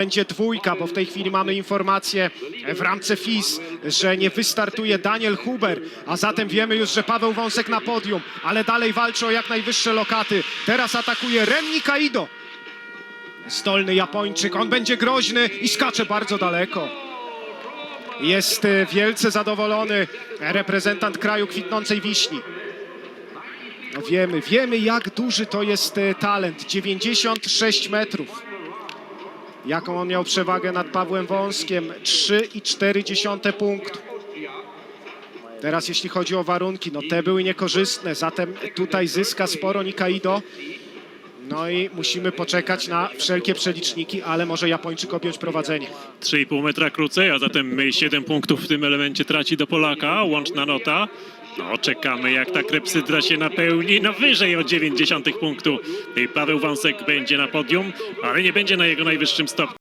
Będzie dwójka, bo w tej chwili mamy informację w ramce FIS, że nie wystartuje Daniel Huber, a zatem wiemy już, że Paweł Wąsek na podium, ale dalej walczy o jak najwyższe lokaty. Teraz atakuje Renni Kaido. Stolny Japończyk, on będzie groźny i skacze bardzo daleko. Jest e, wielce zadowolony reprezentant kraju kwitnącej wiśni. No wiemy, wiemy jak duży to jest e, talent. 96 metrów. Jaką on miał przewagę nad Pawłem Wąskiem? 3,4 punktu. Teraz jeśli chodzi o warunki, no te były niekorzystne, zatem tutaj zyska sporo Nikaido. No i musimy poczekać na wszelkie przeliczniki, ale może Japończyk objąć prowadzenie. 3,5 metra krócej, a zatem 7 punktów w tym elemencie traci do Polaka, łączna nota. No, czekamy jak ta klepsydra się napełni, no wyżej o 90 punktu. Paweł Wąsek będzie na podium, ale nie będzie na jego najwyższym stopniu.